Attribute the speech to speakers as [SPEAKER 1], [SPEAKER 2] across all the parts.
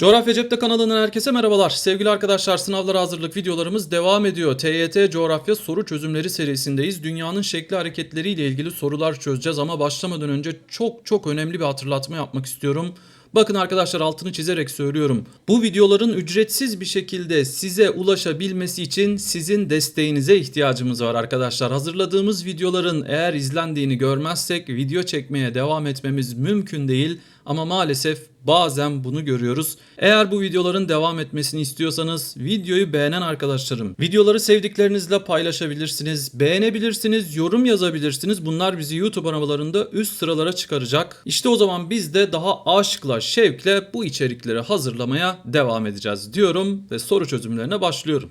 [SPEAKER 1] Coğrafya Cepte kanalından herkese merhabalar. Sevgili arkadaşlar sınavlara hazırlık videolarımız devam ediyor. TYT Coğrafya soru çözümleri serisindeyiz. Dünyanın şekli hareketleriyle ilgili sorular çözeceğiz ama başlamadan önce çok çok önemli bir hatırlatma yapmak istiyorum. Bakın arkadaşlar altını çizerek söylüyorum. Bu videoların ücretsiz bir şekilde size ulaşabilmesi için sizin desteğinize ihtiyacımız var arkadaşlar. Hazırladığımız videoların eğer izlendiğini görmezsek video çekmeye devam etmemiz mümkün değil. Ama maalesef bazen bunu görüyoruz. Eğer bu videoların devam etmesini istiyorsanız videoyu beğenen arkadaşlarım, videoları sevdiklerinizle paylaşabilirsiniz, beğenebilirsiniz, yorum yazabilirsiniz. Bunlar bizi YouTube aramalarında üst sıralara çıkaracak. İşte o zaman biz de daha aşkla, şevkle bu içerikleri hazırlamaya devam edeceğiz diyorum ve soru çözümlerine başlıyorum.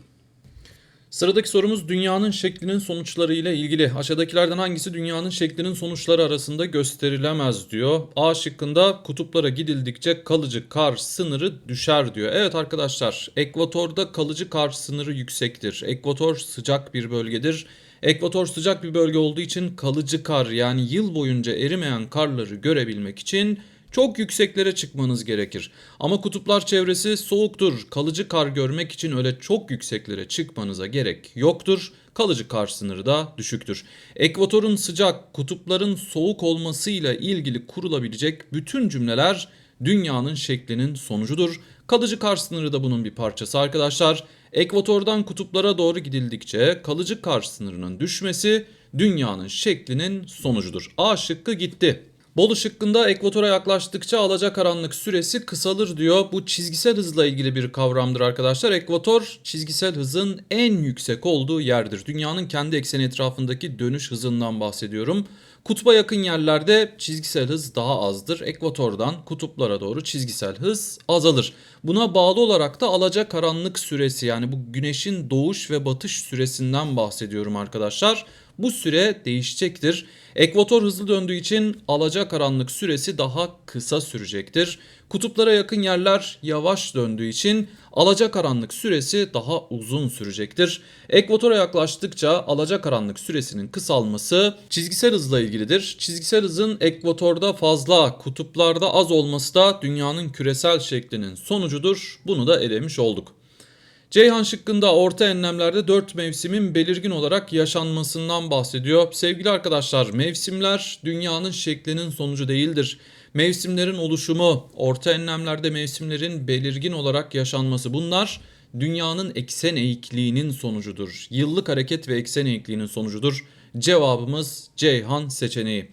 [SPEAKER 1] Sıradaki sorumuz dünyanın şeklinin sonuçları ile ilgili. Aşağıdakilerden hangisi dünyanın şeklinin sonuçları arasında gösterilemez diyor. A şıkkında kutuplara gidildikçe kalıcı kar sınırı düşer diyor. Evet arkadaşlar ekvatorda kalıcı kar sınırı yüksektir. Ekvator sıcak bir bölgedir. Ekvator sıcak bir bölge olduğu için kalıcı kar yani yıl boyunca erimeyen karları görebilmek için çok yükseklere çıkmanız gerekir. Ama kutuplar çevresi soğuktur. Kalıcı kar görmek için öyle çok yükseklere çıkmanıza gerek yoktur. Kalıcı kar sınırı da düşüktür. Ekvatorun sıcak, kutupların soğuk olmasıyla ilgili kurulabilecek bütün cümleler dünyanın şeklinin sonucudur. Kalıcı kar sınırı da bunun bir parçası arkadaşlar. Ekvatordan kutuplara doğru gidildikçe kalıcı kar sınırının düşmesi dünyanın şeklinin sonucudur. A şıkkı gitti. Bolu şıkkında ekvatora yaklaştıkça alacakaranlık süresi kısalır diyor. Bu çizgisel hızla ilgili bir kavramdır arkadaşlar. Ekvator çizgisel hızın en yüksek olduğu yerdir. Dünyanın kendi ekseni etrafındaki dönüş hızından bahsediyorum. Kutba yakın yerlerde çizgisel hız daha azdır. Ekvatordan kutuplara doğru çizgisel hız azalır. Buna bağlı olarak da alacakaranlık süresi yani bu güneşin doğuş ve batış süresinden bahsediyorum arkadaşlar. Bu süre değişecektir. Ekvator hızlı döndüğü için alacakaranlık süresi daha kısa sürecektir. Kutuplara yakın yerler yavaş döndüğü için alacakaranlık süresi daha uzun sürecektir. Ekvatora yaklaştıkça alacakaranlık süresinin kısalması çizgisel hızla ilgilidir. Çizgisel hızın ekvatorda fazla, kutuplarda az olması da dünyanın küresel şeklinin sonucudur. Bunu da elemiş olduk. Ceyhan şıkkında orta enlemlerde 4 mevsimin belirgin olarak yaşanmasından bahsediyor. Sevgili arkadaşlar mevsimler dünyanın şeklinin sonucu değildir. Mevsimlerin oluşumu, orta enlemlerde mevsimlerin belirgin olarak yaşanması bunlar dünyanın eksen eğikliğinin sonucudur. Yıllık hareket ve eksen eğikliğinin sonucudur. Cevabımız Ceyhan seçeneği.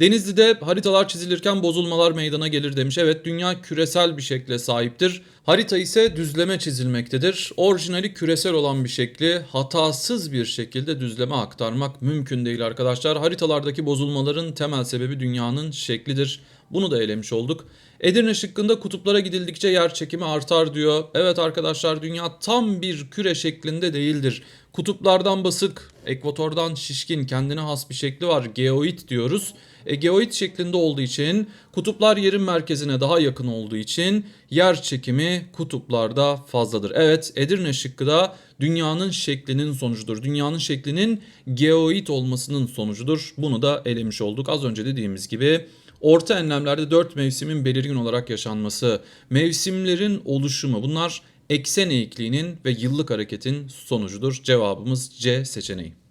[SPEAKER 1] Denizli'de haritalar çizilirken bozulmalar meydana gelir demiş. Evet dünya küresel bir şekle sahiptir. Harita ise düzleme çizilmektedir. Orijinali küresel olan bir şekli hatasız bir şekilde düzleme aktarmak mümkün değil arkadaşlar. Haritalardaki bozulmaların temel sebebi dünyanın şeklidir. Bunu da elemiş olduk. Edirne şıkkında kutuplara gidildikçe yer çekimi artar diyor. Evet arkadaşlar dünya tam bir küre şeklinde değildir. Kutuplardan basık, ekvatordan şişkin kendine has bir şekli var. Geoid diyoruz. E, geoid şeklinde olduğu için kutuplar yerin merkezine daha yakın olduğu için yer çekimi kutuplarda fazladır. Evet Edirne şıkkı da dünyanın şeklinin sonucudur. Dünyanın şeklinin geoid olmasının sonucudur. Bunu da elemiş olduk. Az önce dediğimiz gibi Orta enlemlerde dört mevsimin belirgin olarak yaşanması, mevsimlerin oluşumu bunlar eksen eğikliğinin ve yıllık hareketin sonucudur. Cevabımız C seçeneği.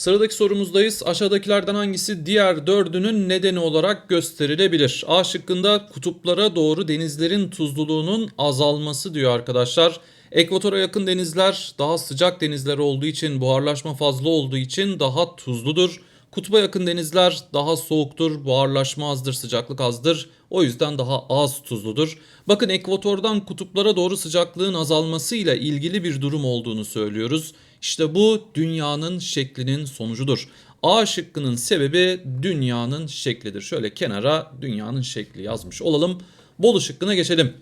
[SPEAKER 1] Sıradaki sorumuzdayız. Aşağıdakilerden hangisi diğer dördünün nedeni olarak gösterilebilir? A şıkkında kutuplara doğru denizlerin tuzluluğunun azalması diyor arkadaşlar. Ekvatora yakın denizler daha sıcak denizler olduğu için buharlaşma fazla olduğu için daha tuzludur. Kutba yakın denizler daha soğuktur, buharlaşma azdır, sıcaklık azdır. O yüzden daha az tuzludur. Bakın ekvatordan kutuplara doğru sıcaklığın azalmasıyla ilgili bir durum olduğunu söylüyoruz. İşte bu dünyanın şeklinin sonucudur. A şıkkının sebebi dünyanın şeklidir. Şöyle kenara dünyanın şekli yazmış olalım. Bolu şıkkına geçelim.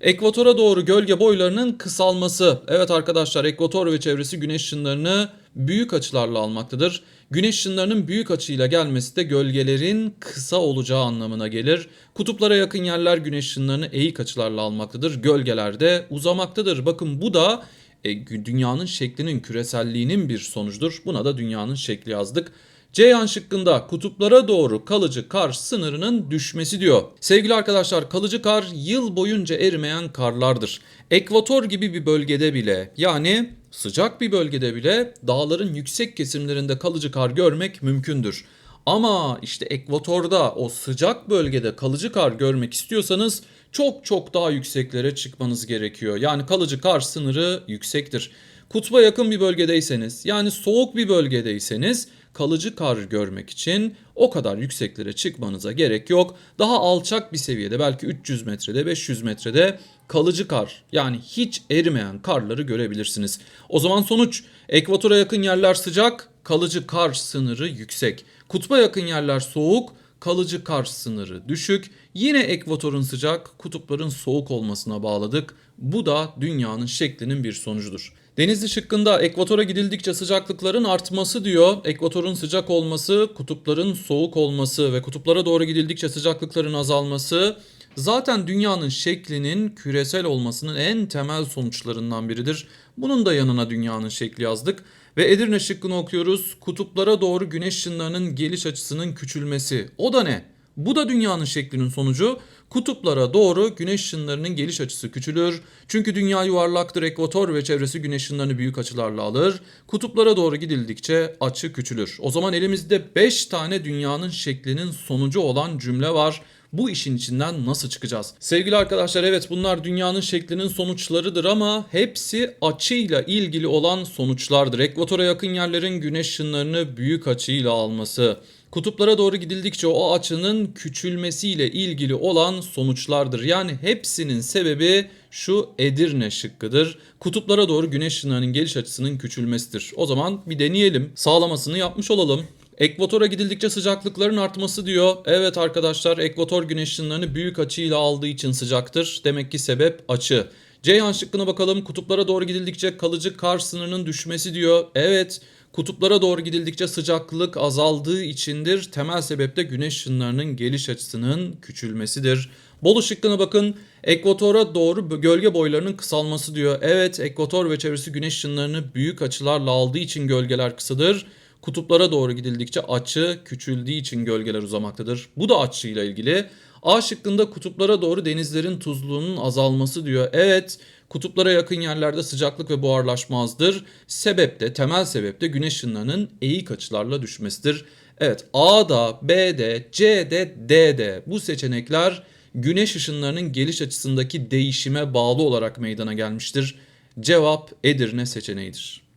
[SPEAKER 1] Ekvatora doğru gölge boylarının kısalması. Evet arkadaşlar ekvator ve çevresi güneş ışınlarını büyük açılarla almaktadır. Güneş ışınlarının büyük açıyla gelmesi de gölgelerin kısa olacağı anlamına gelir. Kutuplara yakın yerler güneş ışınlarını eğik açılarla almaktadır. Gölgeler de uzamaktadır. Bakın bu da e, dünyanın şeklinin küreselliğinin bir sonucudur. Buna da dünyanın şekli yazdık. Ceyhan şıkkında kutuplara doğru kalıcı kar sınırının düşmesi diyor. Sevgili arkadaşlar kalıcı kar yıl boyunca erimeyen karlardır. Ekvator gibi bir bölgede bile yani sıcak bir bölgede bile dağların yüksek kesimlerinde kalıcı kar görmek mümkündür. Ama işte ekvatorda o sıcak bölgede kalıcı kar görmek istiyorsanız çok çok daha yükseklere çıkmanız gerekiyor. Yani kalıcı kar sınırı yüksektir. Kutba yakın bir bölgedeyseniz yani soğuk bir bölgedeyseniz kalıcı kar görmek için o kadar yükseklere çıkmanıza gerek yok. Daha alçak bir seviyede belki 300 metrede 500 metrede kalıcı kar yani hiç erimeyen karları görebilirsiniz. O zaman sonuç ekvatora yakın yerler sıcak, kalıcı kar sınırı yüksek. Kutba yakın yerler soğuk, kalıcı kar sınırı düşük. Yine ekvatorun sıcak, kutupların soğuk olmasına bağladık. Bu da dünyanın şeklinin bir sonucudur. Denizli şıkkında ekvatora gidildikçe sıcaklıkların artması diyor. Ekvatorun sıcak olması, kutupların soğuk olması ve kutuplara doğru gidildikçe sıcaklıkların azalması zaten dünyanın şeklinin küresel olmasının en temel sonuçlarından biridir. Bunun da yanına dünyanın şekli yazdık. Ve Edirne şıkkını okuyoruz. Kutuplara doğru güneş ışınlarının geliş açısının küçülmesi. O da ne? Bu da dünyanın şeklinin sonucu. Kutuplara doğru güneş ışınlarının geliş açısı küçülür. Çünkü dünya yuvarlaktır, ekvator ve çevresi güneş ışınlarını büyük açılarla alır. Kutuplara doğru gidildikçe açı küçülür. O zaman elimizde 5 tane dünyanın şeklinin sonucu olan cümle var. Bu işin içinden nasıl çıkacağız? Sevgili arkadaşlar evet bunlar dünyanın şeklinin sonuçlarıdır ama hepsi açıyla ilgili olan sonuçlardır. Ekvatora yakın yerlerin güneş ışınlarını büyük açıyla alması, kutuplara doğru gidildikçe o açının küçülmesiyle ilgili olan sonuçlardır. Yani hepsinin sebebi şu Edirne şıkkıdır. Kutuplara doğru güneş ışınlarının geliş açısının küçülmesidir. O zaman bir deneyelim. Sağlamasını yapmış olalım. Ekvatora gidildikçe sıcaklıkların artması diyor. Evet arkadaşlar ekvator güneş ışınlarını büyük açıyla aldığı için sıcaktır. Demek ki sebep açı. Ceyhan şıkkına bakalım. Kutuplara doğru gidildikçe kalıcı kar sınırının düşmesi diyor. Evet kutuplara doğru gidildikçe sıcaklık azaldığı içindir. Temel sebep de güneş ışınlarının geliş açısının küçülmesidir. Bolu şıkkına bakın. Ekvatora doğru gölge boylarının kısalması diyor. Evet ekvator ve çevresi güneş ışınlarını büyük açılarla aldığı için gölgeler kısadır. Kutuplara doğru gidildikçe açı küçüldüğü için gölgeler uzamaktadır. Bu da açıyla ilgili. A şıkkında kutuplara doğru denizlerin tuzluluğunun azalması diyor. Evet kutuplara yakın yerlerde sıcaklık ve buharlaşma azdır. Sebep de temel sebep de güneş ışınlarının eğik açılarla düşmesidir. Evet A'da, B'de, C'de, D'de bu seçenekler güneş ışınlarının geliş açısındaki değişime bağlı olarak meydana gelmiştir. Cevap Edirne seçeneğidir.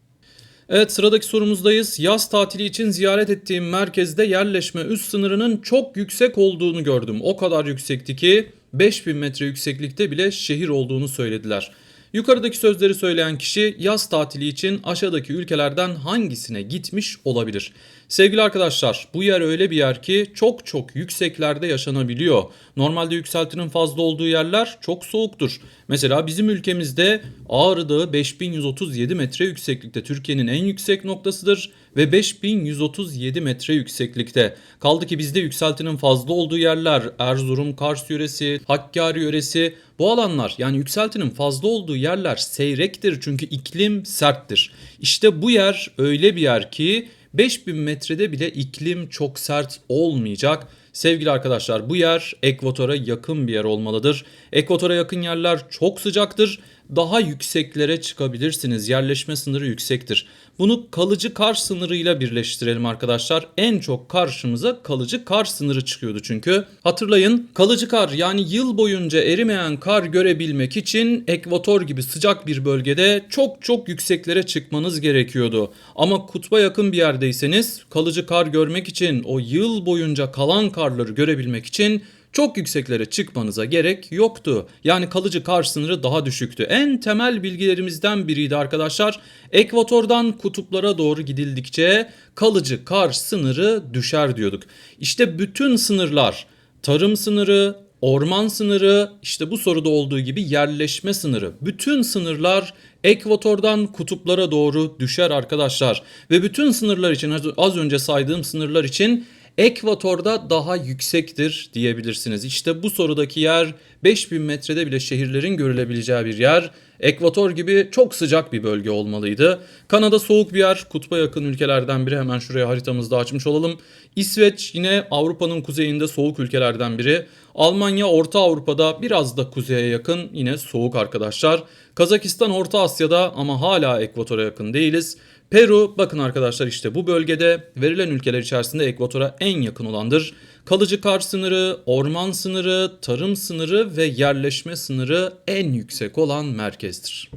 [SPEAKER 1] Evet sıradaki sorumuzdayız. Yaz tatili için ziyaret ettiğim merkezde yerleşme üst sınırının çok yüksek olduğunu gördüm. O kadar yüksekti ki 5000 metre yükseklikte bile şehir olduğunu söylediler. Yukarıdaki sözleri söyleyen kişi yaz tatili için aşağıdaki ülkelerden hangisine gitmiş olabilir? Sevgili arkadaşlar bu yer öyle bir yer ki çok çok yükseklerde yaşanabiliyor. Normalde yükseltinin fazla olduğu yerler çok soğuktur. Mesela bizim ülkemizde Ağrı Dağı 5137 metre yükseklikte Türkiye'nin en yüksek noktasıdır ve 5137 metre yükseklikte. Kaldı ki bizde yükseltinin fazla olduğu yerler Erzurum, Kars yöresi, Hakkari yöresi bu alanlar yani yükseltinin fazla olduğu yerler seyrektir çünkü iklim serttir. İşte bu yer öyle bir yer ki 5000 metrede bile iklim çok sert olmayacak. Sevgili arkadaşlar bu yer ekvatora yakın bir yer olmalıdır. Ekvatora yakın yerler çok sıcaktır. Daha yükseklere çıkabilirsiniz. Yerleşme sınırı yüksektir. Bunu kalıcı kar sınırıyla birleştirelim arkadaşlar. En çok karşımıza kalıcı kar sınırı çıkıyordu çünkü. Hatırlayın kalıcı kar yani yıl boyunca erimeyen kar görebilmek için ekvator gibi sıcak bir bölgede çok çok yükseklere çıkmanız gerekiyordu. Ama kutba yakın bir yerdeyseniz kalıcı kar görmek için o yıl boyunca kalan karları görebilmek için çok yükseklere çıkmanıza gerek yoktu. Yani kalıcı kar sınırı daha düşüktü. En temel bilgilerimizden biriydi arkadaşlar. Ekvatordan kutuplara doğru gidildikçe kalıcı kar sınırı düşer diyorduk. İşte bütün sınırlar tarım sınırı, orman sınırı, işte bu soruda olduğu gibi yerleşme sınırı. Bütün sınırlar ekvatordan kutuplara doğru düşer arkadaşlar. Ve bütün sınırlar için az önce saydığım sınırlar için ekvatorda daha yüksektir diyebilirsiniz. İşte bu sorudaki yer 5000 metrede bile şehirlerin görülebileceği bir yer. Ekvator gibi çok sıcak bir bölge olmalıydı. Kanada soğuk bir yer, kutba yakın ülkelerden biri. Hemen şuraya haritamızda açmış olalım. İsveç yine Avrupa'nın kuzeyinde soğuk ülkelerden biri. Almanya Orta Avrupa'da biraz da kuzeye yakın yine soğuk arkadaşlar. Kazakistan Orta Asya'da ama hala ekvatora yakın değiliz. Peru bakın arkadaşlar işte bu bölgede verilen ülkeler içerisinde ekvatora en yakın olandır. Kalıcı kar sınırı, orman sınırı, tarım sınırı ve yerleşme sınırı en yüksek olan merkezdir.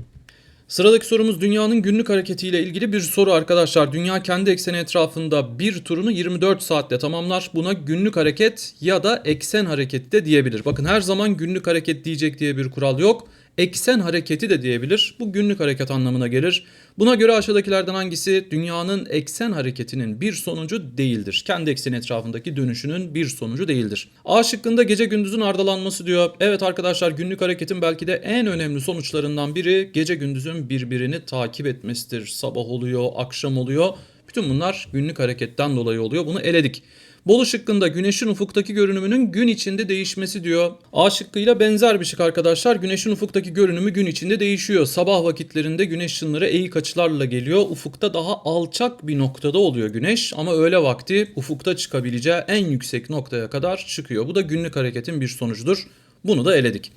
[SPEAKER 1] Sıradaki sorumuz dünyanın günlük hareketiyle ilgili bir soru arkadaşlar. Dünya kendi ekseni etrafında bir turunu 24 saatte tamamlar. Buna günlük hareket ya da eksen hareketi de diyebilir. Bakın her zaman günlük hareket diyecek diye bir kural yok. Eksen hareketi de diyebilir. Bu günlük hareket anlamına gelir. Buna göre aşağıdakilerden hangisi dünyanın eksen hareketinin bir sonucu değildir? Kendi ekseni etrafındaki dönüşünün bir sonucu değildir. A şıkkında gece gündüzün ardalanması diyor. Evet arkadaşlar günlük hareketin belki de en önemli sonuçlarından biri gece gündüzün birbirini takip etmesidir. Sabah oluyor, akşam oluyor. Bütün bunlar günlük hareketten dolayı oluyor. Bunu eledik. Bolu şıkkında güneşin ufuktaki görünümünün gün içinde değişmesi diyor. A şıkkıyla benzer bir şık arkadaşlar. Güneşin ufuktaki görünümü gün içinde değişiyor. Sabah vakitlerinde güneş ışınları eğik açılarla geliyor. Ufukta daha alçak bir noktada oluyor güneş ama öğle vakti ufukta çıkabileceği en yüksek noktaya kadar çıkıyor. Bu da günlük hareketin bir sonucudur. Bunu da eledik.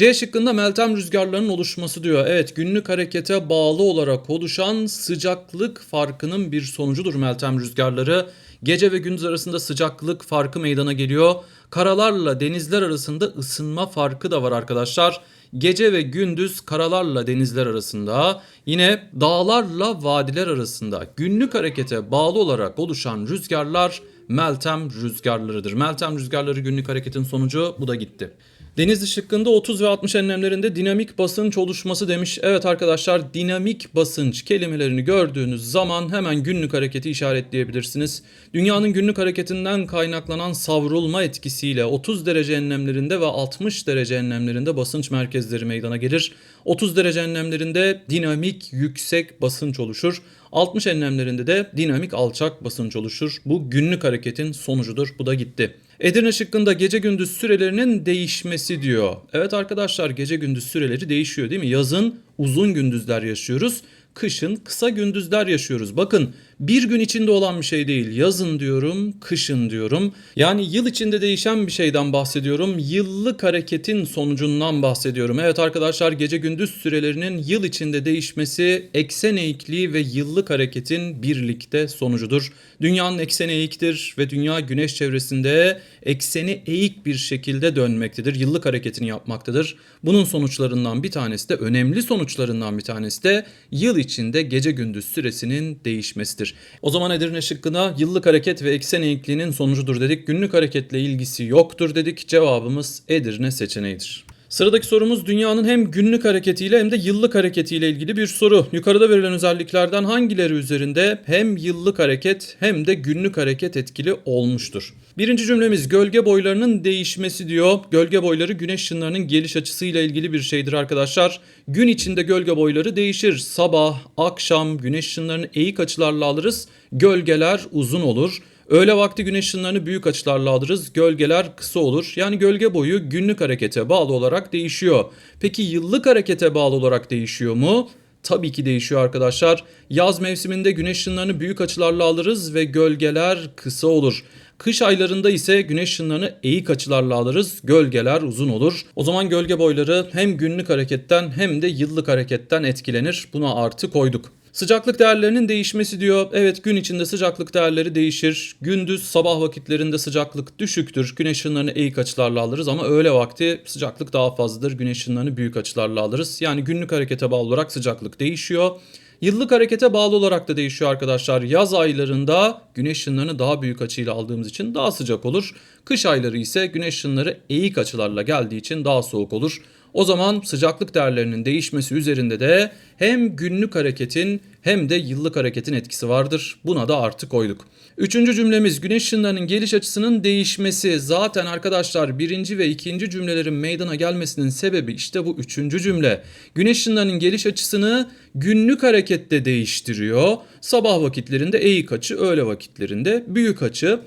[SPEAKER 1] C şıkkında meltem rüzgarlarının oluşması diyor. Evet günlük harekete bağlı olarak oluşan sıcaklık farkının bir sonucudur meltem rüzgarları. Gece ve gündüz arasında sıcaklık farkı meydana geliyor. Karalarla denizler arasında ısınma farkı da var arkadaşlar. Gece ve gündüz karalarla denizler arasında yine dağlarla vadiler arasında günlük harekete bağlı olarak oluşan rüzgarlar meltem rüzgarlarıdır. Meltem rüzgarları günlük hareketin sonucu bu da gitti. Denizli şıkkında 30 ve 60 enlemlerinde dinamik basınç oluşması demiş. Evet arkadaşlar dinamik basınç kelimelerini gördüğünüz zaman hemen günlük hareketi işaretleyebilirsiniz. Dünyanın günlük hareketinden kaynaklanan savrulma etkisiyle 30 derece enlemlerinde ve 60 derece enlemlerinde basınç merkezleri meydana gelir. 30 derece enlemlerinde dinamik yüksek basınç oluşur. 60 enlemlerinde de dinamik alçak basınç oluşur. Bu günlük hareketin sonucudur. Bu da gitti. Edirne şıkkında gece gündüz sürelerinin değişmesi diyor. Evet arkadaşlar gece gündüz süreleri değişiyor değil mi? Yazın uzun gündüzler yaşıyoruz. Kışın kısa gündüzler yaşıyoruz. Bakın bir gün içinde olan bir şey değil. Yazın diyorum, kışın diyorum. Yani yıl içinde değişen bir şeyden bahsediyorum. Yıllık hareketin sonucundan bahsediyorum. Evet arkadaşlar gece gündüz sürelerinin yıl içinde değişmesi eksen eğikliği ve yıllık hareketin birlikte sonucudur. Dünyanın ekseni eğiktir ve dünya güneş çevresinde ekseni eğik bir şekilde dönmektedir. Yıllık hareketini yapmaktadır. Bunun sonuçlarından bir tanesi de önemli sonuçlarından bir tanesi de yıl içinde gece gündüz süresinin değişmesidir. O zaman Edirne şıkkına yıllık hareket ve eksen eğikliğinin sonucudur dedik. Günlük hareketle ilgisi yoktur dedik. Cevabımız Edirne seçeneğidir. Sıradaki sorumuz dünyanın hem günlük hareketiyle hem de yıllık hareketiyle ilgili bir soru. Yukarıda verilen özelliklerden hangileri üzerinde hem yıllık hareket hem de günlük hareket etkili olmuştur? Birinci cümlemiz gölge boylarının değişmesi diyor. Gölge boyları güneş ışınlarının geliş açısıyla ilgili bir şeydir arkadaşlar. Gün içinde gölge boyları değişir. Sabah, akşam güneş ışınlarını eğik açılarla alırız. Gölgeler uzun olur. Öğle vakti güneş ışınlarını büyük açılarla alırız. Gölgeler kısa olur. Yani gölge boyu günlük harekete bağlı olarak değişiyor. Peki yıllık harekete bağlı olarak değişiyor mu? Tabii ki değişiyor arkadaşlar. Yaz mevsiminde güneş ışınlarını büyük açılarla alırız ve gölgeler kısa olur. Kış aylarında ise güneş ışınlarını eğik açılarla alırız. Gölgeler uzun olur. O zaman gölge boyları hem günlük hareketten hem de yıllık hareketten etkilenir. Buna artı koyduk. Sıcaklık değerlerinin değişmesi diyor. Evet gün içinde sıcaklık değerleri değişir. Gündüz sabah vakitlerinde sıcaklık düşüktür. Güneş ışınlarını eğik açılarla alırız ama öğle vakti sıcaklık daha fazladır. Güneş ışınlarını büyük açılarla alırız. Yani günlük harekete bağlı olarak sıcaklık değişiyor. Yıllık harekete bağlı olarak da değişiyor arkadaşlar. Yaz aylarında güneş ışınlarını daha büyük açıyla aldığımız için daha sıcak olur. Kış ayları ise güneş ışınları eğik açılarla geldiği için daha soğuk olur. O zaman sıcaklık değerlerinin değişmesi üzerinde de hem günlük hareketin hem de yıllık hareketin etkisi vardır. Buna da artı koyduk. Üçüncü cümlemiz güneş ışınlarının geliş açısının değişmesi. Zaten arkadaşlar birinci ve ikinci cümlelerin meydana gelmesinin sebebi işte bu üçüncü cümle. Güneş ışınlarının geliş açısını günlük harekette değiştiriyor. Sabah vakitlerinde eğik açı, öğle vakitlerinde büyük açı.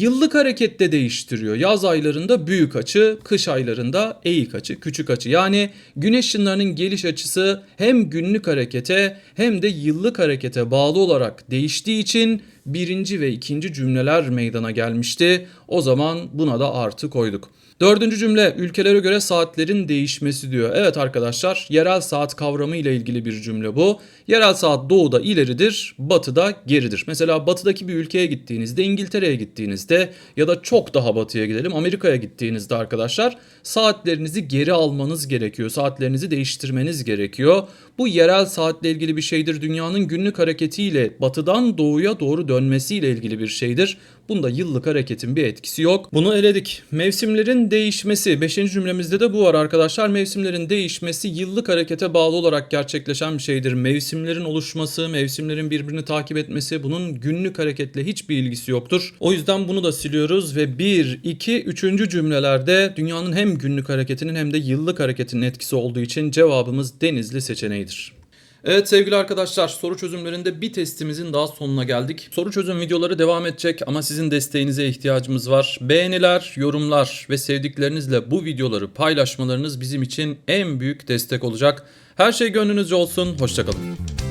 [SPEAKER 1] Yıllık harekette değiştiriyor. Yaz aylarında büyük açı, kış aylarında eğik açı, küçük açı. Yani güneş ışınlarının geliş açısı hem günlük harekete hem de yıllık harekete bağlı olarak değiştiği için birinci ve ikinci cümleler meydana gelmişti. O zaman buna da artı koyduk. Dördüncü cümle ülkelere göre saatlerin değişmesi diyor. Evet arkadaşlar yerel saat kavramı ile ilgili bir cümle bu. Yerel saat doğuda ileridir, batıda geridir. Mesela batıdaki bir ülkeye gittiğinizde, İngiltere'ye gittiğinizde ya da çok daha batıya gidelim Amerika'ya gittiğinizde arkadaşlar saatlerinizi geri almanız gerekiyor. Saatlerinizi değiştirmeniz gerekiyor. Bu yerel saatle ilgili bir şeydir. Dünyanın günlük hareketiyle batıdan doğuya doğru dönmesiyle ilgili bir şeydir. Bunda yıllık hareketin bir etkisi yok. Bunu eledik. Mevsimlerin değişmesi. Beşinci cümlemizde de bu var arkadaşlar. Mevsimlerin değişmesi yıllık harekete bağlı olarak gerçekleşen bir şeydir. Mevsimlerin oluşması, mevsimlerin birbirini takip etmesi bunun günlük hareketle hiçbir ilgisi yoktur. O yüzden bunu da siliyoruz ve 1, 2, 3. cümlelerde dünyanın hem günlük hareketinin hem de yıllık hareketinin etkisi olduğu için cevabımız Denizli seçeneğidir. Evet sevgili arkadaşlar soru çözümlerinde bir testimizin daha sonuna geldik. Soru çözüm videoları devam edecek ama sizin desteğinize ihtiyacımız var. Beğeniler, yorumlar ve sevdiklerinizle bu videoları paylaşmalarınız bizim için en büyük destek olacak. Her şey gönlünüzce olsun. Hoşçakalın.